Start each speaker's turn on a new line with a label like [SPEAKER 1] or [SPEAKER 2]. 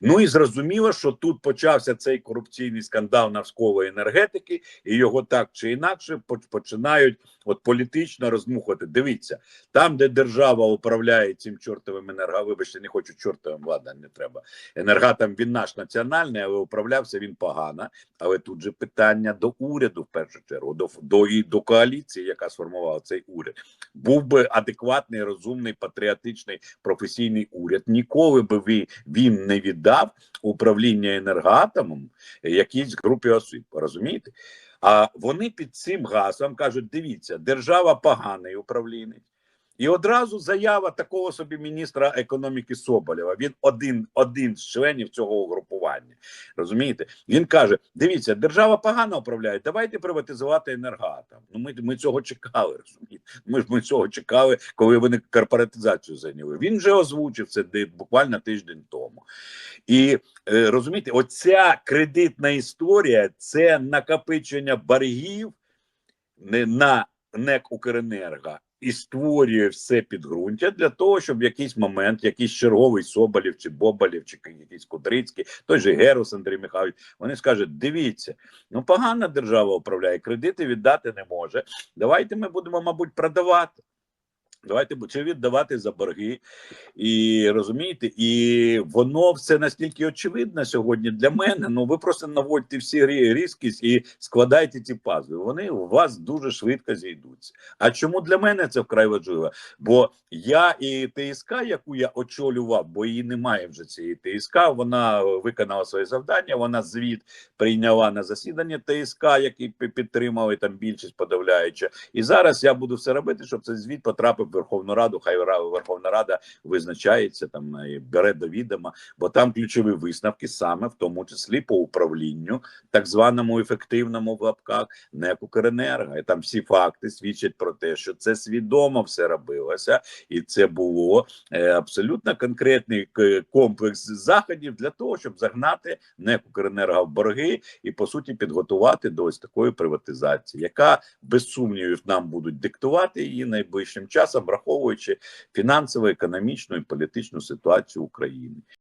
[SPEAKER 1] Ну і зрозуміло, що тут почався цей корупційний скандал навколо енергетики, і його так чи інакше починають от політично розмухувати. Дивіться, там, де держава управляє цим чортовим енерго, вибачте, не хочу чортовим влада, не треба. Енергатом він наш національний, але управлявся він погано. Але тут же питання до уряду в першу чергу, до до, і до коаліції, яка сформувала цей уряд. Був би адекватний, розумний, патріотичний професійний уряд. Ніколи би він не віддав управління енергоатомом якійсь групі осіб. Розумієте? А вони під цим гаслом кажуть: дивіться, держава поганий управлінець. І одразу заява такого собі міністра економіки Соболєва. Він один, один з членів цього угрупування. Розумієте? Він каже: дивіться, держава погано управляє. Давайте приватизувати енергоатом. Ну ми, ми цього чекали. Розумієте? Ми ж ми цього чекали, коли вони корпоратизацію зайняли. Він вже озвучив це буквально тиждень тому. І е, розумієте, оця кредитна історія це накопичення боргів на НЕК Укренерго і створює все підґрунтя для того, щоб в якийсь момент якийсь черговий Соболів чи бобалів, чи якийсь Кудрицький, той же Герус Андрій Михайлович, вони скажуть: дивіться, ну погана держава управляє, кредити віддати не може. Давайте ми будемо, мабуть, продавати. Давайте чи віддавати за борги, і розумієте, і воно все настільки очевидно сьогодні для мене. Ну ви просто наводьте всі рі- різкість і складайте ці пазли. Вони у вас дуже швидко зійдуться. А чому для мене це вкрай важливо? Бо я і ТСК, яку я очолював, бо її немає вже цієї ТСК. Вона виконала своє завдання. Вона звіт прийняла на засідання ТСК, який пі- підтримали там більшість подавляюча. І зараз я буду все робити, щоб цей звіт потрапив Верховну Раду. Хай Верховна Рада визначається там і бере до відома, бо там ключові висновки саме в тому числі по управлінню, так званому ефективному в лапках НЕК Укренерго. І там всі факти свідчать про те, що це свідомо все робилося, і це було е, абсолютно конкретний комплекс заходів для того, щоб загнати НЕК Укренерго в борги і по суті підготувати до ось такої приватизації, яка без сумнівів нам будуть диктувати її найближчим часом, враховуючи фінансово, економічну і політичну ситуацію України.